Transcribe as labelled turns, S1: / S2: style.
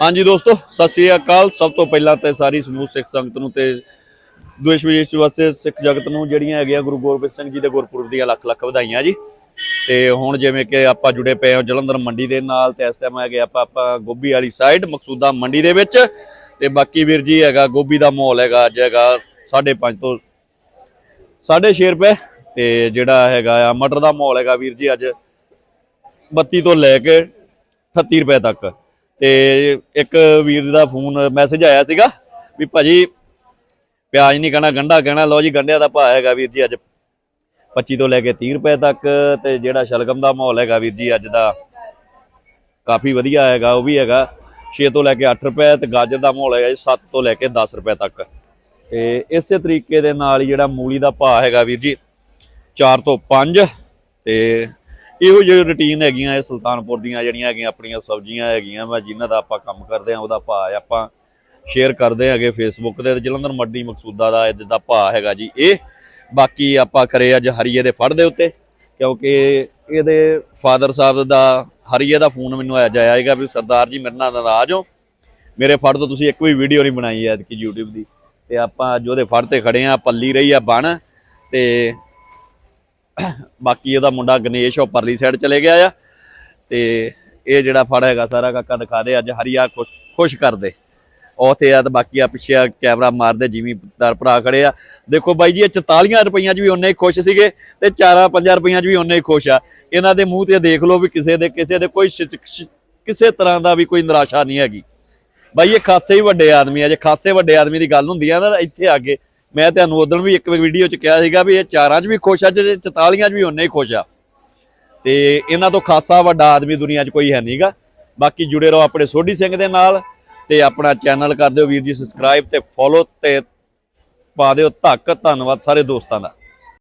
S1: ਹਾਂਜੀ ਦੋਸਤੋ, ਸਤਿ ਸ੍ਰੀ ਅਕਾਲ। ਸਭ ਤੋਂ ਪਹਿਲਾਂ ਤੇ ਸਾਰੀ ਸਮੂਹ ਸਿੱਖ ਸੰਗਤ ਨੂੰ ਤੇ ਦੇਸ਼ ਵਿਦੇਸ਼ ਵਾਸਤੇ ਸਿੱਖ ਜਗਤ ਨੂੰ ਜਿਹੜੀਆਂ ਹੈਗੀਆਂ ਗੁਰੂ ਗੋਬਿੰਦ ਸਿੰਘ ਜੀ ਦੇ ਗੁਰਪੁਰਬ ਦੀਆਂ ਲੱਖ ਲੱਖ ਵਧਾਈਆਂ ਜੀ। ਤੇ ਹੁਣ ਜਿਵੇਂ ਕਿ ਆਪਾਂ ਜੁੜੇ ਪਏ ਹਾਂ ਜਲੰਧਰ ਮੰਡੀ ਦੇ ਨਾਲ ਤੇ ਇਸ ਟਾਈਮ ਹੈਗੇ ਆਪਾਂ ਆਪਾਂ ਗੋਭੀ ਵਾਲੀ ਸਾਈਡ ਮਕਸੂਦਾ ਮੰਡੀ ਦੇ ਵਿੱਚ। ਤੇ ਬਾਕੀ ਵੀਰ ਜੀ ਹੈਗਾ, ਗੋਭੀ ਦਾ ਮਾਹੌਲ ਹੈਗਾ, ਅੱਜ ਹੈਗਾ 5.5 ਤੋਂ 6.5 ਰੁਪਏ। ਤੇ ਜਿਹੜਾ ਹੈਗਾ ਆ, ਮਟਰ ਦਾ ਮਾਹੌਲ ਹੈਗਾ ਵੀਰ ਜੀ ਅੱਜ 32 ਤੋਂ ਲੈ ਕੇ 38 ਰੁਪਏ ਤੱਕ। ਤੇ ਇੱਕ ਵੀਰ ਦਾ ਫੋਨ ਮੈਸੇਜ ਆਇਆ ਸੀਗਾ ਵੀ ਭਾਜੀ ਪਿਆਜ਼ ਨਹੀਂ ਕਹਿਣਾ ਗੰਡਾ ਕਹਿਣਾ ਲਓ ਜੀ ਗੰਡਿਆਂ ਦਾ ਭਾਅ ਹੈਗਾ ਵੀਰ ਜੀ ਅੱਜ 25 ਤੋਂ ਲੈ ਕੇ 30 ਰੁਪਏ ਤੱਕ ਤੇ ਜਿਹੜਾ ਸ਼ਲਗਮ ਦਾ ਮਾਹੌਲ ਹੈਗਾ ਵੀਰ ਜੀ ਅੱਜ ਦਾ ਕਾਫੀ ਵਧੀਆ ਹੈਗਾ, ਉਹ ਵੀ ਹੈਗਾ। 6 ਤੋਂ ਲੈ ਕੇ 8 ਰੁਪਏ ਤੇ ਗਾਜਰ ਦਾ ਮਾਹੌਲ ਹੈਗਾ ਜੀ 7 ਤੋਂ ਲੈ ਕੇ 10 ਰੁਪਏ ਤੱਕ। ਤੇ ਇਸੇ ਤਰੀਕੇ ਦੇ ਨਾਲ ਜਿਹੜਾ ਮੂਲੀ ਦਾ ਭਾਅ ਹੈਗਾ ਵੀਰ ਜੀ 4 ਤੋਂ 5 ਤੇ ਇਹੋ ਜਿਹੀ ਰੁਟੀਨ ਹੈਗੀਆਂ ਇਹ ਸੁਲਤਾਨਪੁਰ ਦੀਆਂ ਜਿਹੜੀਆਂ ਹੈਗੀਆਂ, ਆਪਣੀਆਂ ਸਬਜ਼ੀਆਂ ਹੈਗੀਆਂ ਵਾ, ਜਿਨ੍ਹਾਂ ਦਾ ਆਪਾਂ ਕੰਮ ਕਰਦੇ ਆ ਉਹਦਾ ਭਾਅ ਆਪਾਂ ਸ਼ੇਅਰ ਕਰਦੇ ਹੈਗੇ ਫੇਸਬੁੱਕ ਤੇ ਤੇ ਜਲੰਧਰ ਮੰਡੀ ਮਕਸੂਦਾ ਦਾ ਅੱਜ ਦਾ ਭਾਅ ਹੈਗਾ ਜੀ ਇਹ। ਬਾਕੀ ਆਪਾਂ ਕਰੇ ਅੱਜ ਹਰੀਏ ਦੇ ਫੜ ਦੇ ਉੱਤੇ, ਕਿਉਂਕਿ ਇਹਦੇ ਫਾਦਰ ਸਾਹਿਬ ਦਾ ਹਰੀਏ ਦਾ ਫੋਨ ਮੈਨੂੰ ਆ ਜਾਏਗਾ ਵੀ ਸਰਦਾਰ ਜੀ ਮੇਰੇ ਨਾਲ ਨਾਰਾਜ਼ ਹੋ। ਮੇਰੇ ਫੜ ਤੋਂ ਤੁਸੀਂ ਇੱਕ ਵੀ ਵੀਡੀਓ ਨਹੀਂ ਬਣਾਈ ਐਤਕੀ YouTube ਦੀ। ਤੇ ਆਪਾਂ ਅੱਜ ਉਹਦੇ ਫੜ ਤੇ ਖੜੇ ਆ ਪੱਲੀ ਰਹੀ ਆ ਬਣ ਤੇ ਬਾਕੀ ਇਹਦਾ ਮੁੰਡਾ ਗਣੇਸ਼ ਉਹ ਪਰਲੀ ਸਾਈਡ ਚਲੇ ਗਿਆ ਆ ਤੇ ਇਹ ਜਿਹੜਾ ਫੜ ਹੈਗਾ ਸਾਰਾ ਕਾਕਾ ਦਿਖਾ ਦੇ, ਅੱਜ ਹਰੀਆ ਖੁਸ਼ ਖੁਸ਼ ਕਰ ਦੇ ਉਹ ਤੇ ਆ ਤੇ ਬਾਕੀ ਆ ਪਿੱਛੇ ਆ ਕੈਮਰਾ ਮਾਰਦੇ, ਜਿਵੇਂ ਜ਼ਿਮੀਦਾਰ ਭਰਾ ਖੜੇ ਆ। ਦੇਖੋ ਬਾਈ ਜੀ, ਇਹ 44 ਰੁਪਈਆਂ 'ਚ ਵੀ ਉਹਨੇ ਹੀ ਖੁਸ਼ ਸੀਗੇ ਤੇ 4-5 ਰੁਪਈਆਂ 'ਚ ਵੀ ਉਹਨੇ ਹੀ ਖੁਸ਼ ਆ। ਇਹਨਾਂ ਦੇ ਮੂੰਹ ਤੇ ਦੇਖ ਲਓ ਵੀ ਕਿਸੇ ਦੇ ਕਿਸੇ ਦੇ ਕੋਈ ਕਿਸੇ ਤਰ੍ਹਾਂ ਦਾ ਵੀ ਕੋਈ ਨਿਰਾਸ਼ਾ ਨਹੀਂ ਹੈਗੀ। ਬਾਈ, ਇਹ ਖਾਸੇ ਹੀ ਵੱਡੇ ਆਦਮੀ ਆ, ਜੇ ਖਾਸੇ ਵੱਡੇ ਆਦਮੀ ਦੀ ਗੱਲ ਹੁੰਦੀ ਆ ਨਾ, ਇੱਥੇ ਆ ਕੇ ਮੈਂ ਤੁਹਾਨੂੰ ਉਦੋਂ ਵੀ ਇੱਕ ਵੀਡੀਓ 'ਚ ਕਿਹਾ ਸੀਗਾ ਵੀ ਇਹ ਚਾਰਾਂ 'ਚ ਵੀ ਖੁਸ਼ ਆ ਤੇ 44 'ਚ ਵੀ ਉਹਨੇ ਹੀ ਖੁਸ਼ ਆ। ਤੇ ਇਹਨਾਂ ਤੋਂ ਖਾਸਾ ਵੱਡਾ ਆਦਮੀ ਦੁਨੀਆ 'ਚ ਕੋਈ ਹੈ ਨਹੀਂਗਾ ਬਾਕੀ ਜੁੜੇ ਰਹੋ ਆਪਣੇ ਸੋਢੀ ਸਿੰਘ ਦੇ ਨਾਲ ਤੇ ਆਪਣਾ ਚੈਨਲ ਕਰ ਦਿਓ ਵੀਰ ਜੀ ਸਬਸਕ੍ਰਾਈਬ ਤੇ ਫੋਲੋ ਤੇ ਪਾ ਦਿਓ ਧੱਕ। ਧੰਨਵਾਦ ਸਾਰੇ ਦੋਸਤਾਂ ਦਾ।